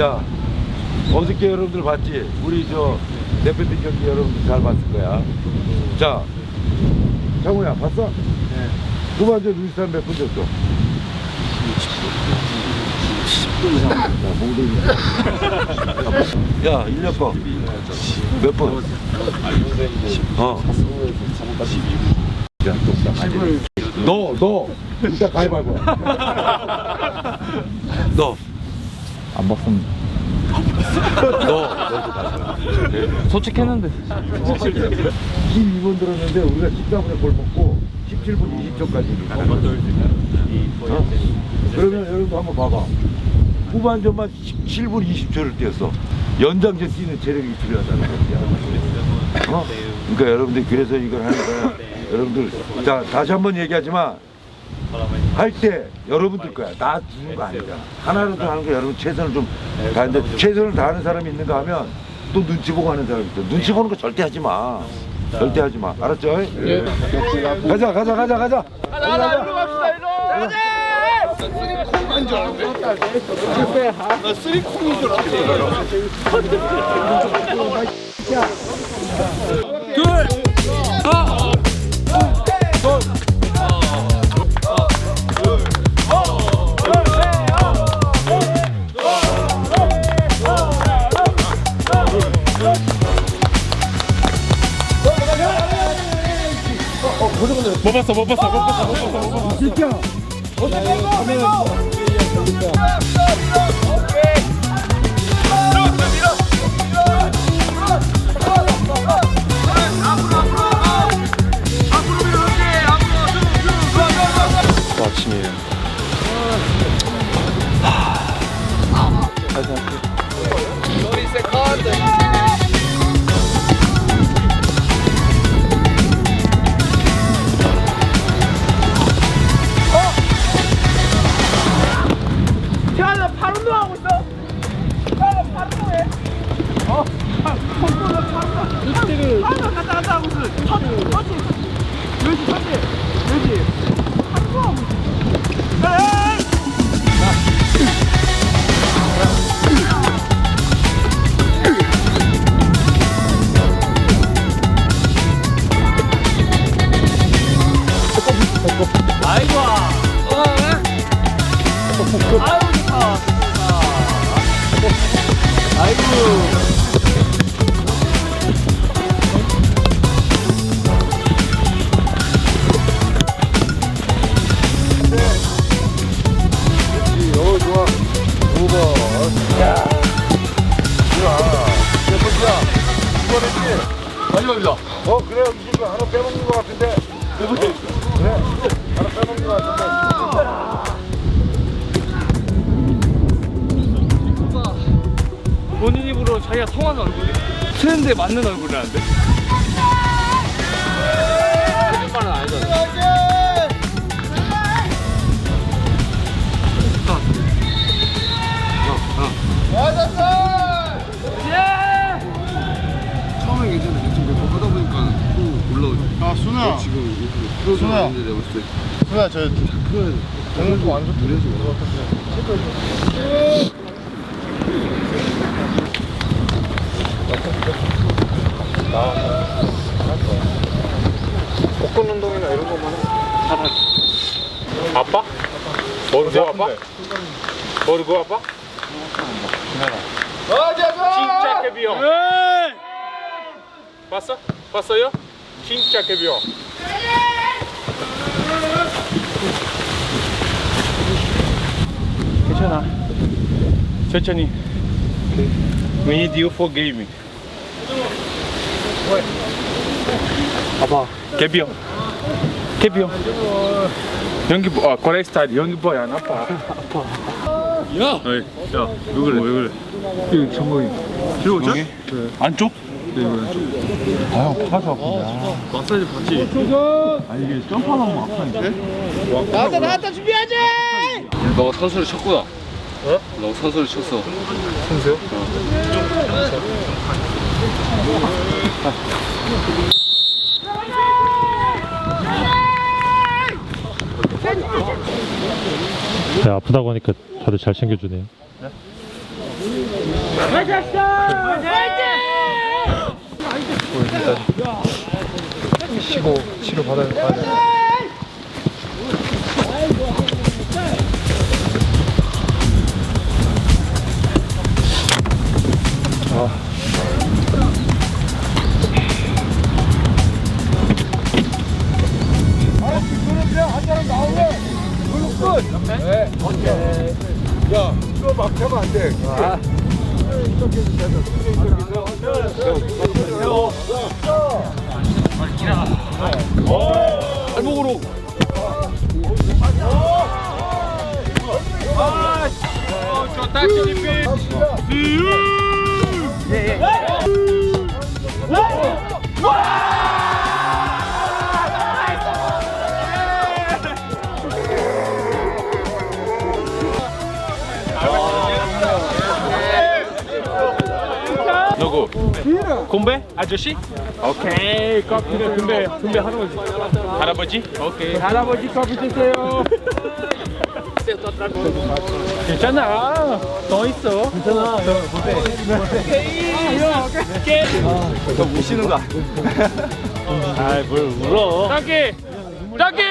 자, 어저께 여러분들 봤지? 우리 저 대표팀 경기 여러분들 잘 봤을 거야. 자, 장우야 봤어? 네. 후반전 루이스한 몇분 줬어? 10분 이상. 야, 몽둥이. 야, 1년 거. 몇 분? 어. 야, 너, 너, 일단 가위바위보. 너, 안 봤습니다. 너. 솔직했는데. 12분 들었는데 우리가 14분에 골 먹고 17분 20초까지. 어? 그러면 여러분도 한번 봐봐. 후반전만 17분 20초를 뛰었어. 연장전 뛰는 체력이 필요하다는 거야. 어? 그러니까 여러분들 그래서 이걸 하는 거야. 여러분들 자 다시 한번 얘기하지만 할 때 여러분들 거야. 나 주는 거 아니잖아. 하나라도 하는 거 여러분 최선을 좀 다하는데 최선을 다하는 사람이 있는가 하면 또 눈치 보고 하는 사람이 있어. 눈치 보는 거 절대 하지 마. 절대 하지 마. 알았죠? 예. 가자, 가자, 가자, 가자. 가자, 가자. 못 봤어, 못 봤어, 못 봤어, 못 봤어, 못 봤어. 진짜. 또 아침이에요. 야, 나발 운동하고 있어. 야, 나발 운동해. 어? 발 운동, 발 운동. 발 운동 갔다 갔다 하고 있어. 터치, 터치. 여기 터치. 어, 그래. 이거 하나 빼먹는 것 같은데. 그래. 하나 빼먹는 것 같은데. 본인 입으로 자기가 성한 얼굴이 트렌드에 맞는 얼굴이라는데? 아 순아 지금 프로그램 순아. 는데 내가 봤을 때 순아 저 오늘 또 완전 그래서 복근 운동이나 이런 것만 해 아빠? 모르고 아빠? 모르고 아빠? 진짜 개비용. 봤어? 봤어요? 진짜 개비용. 괜찮아. 천천히. We need you for gaming. 아빠. 개비용. 개비용. 연기 뭐, 아, 고래 스타일 연기 뭐야, 안 아파. 아파. 야! 어이, 야, 왜 그래? 왜 그래? 이거 정국이. 들어오죠? 네. 안쪽? 네, 이거 안쪽. 아, 형, 파서 아프다. 마사지 받지? 아니, 이게 점프하다 보면 아파니까. 나왔다 나왔다 준비하지. 너가 선수를 쳤구나. 어? 너가 선수를 쳤어. 네, 아프다고 하니까 다들 잘 챙겨주네요. 쉬고 치료 받아야 돼. 야, 이거 막 하면 안 돼. 발목으로. 좋다 필리핀. 누구? 군배? 아저씨? 오케이 커피 군배 군배 할아버지. 할아버지? 오케이 할아버지 커피 드세요. 괜찮아. 더 있어. 괜찮아. 너 우시는 거. 아이 뭘 울어. 땅기 땅기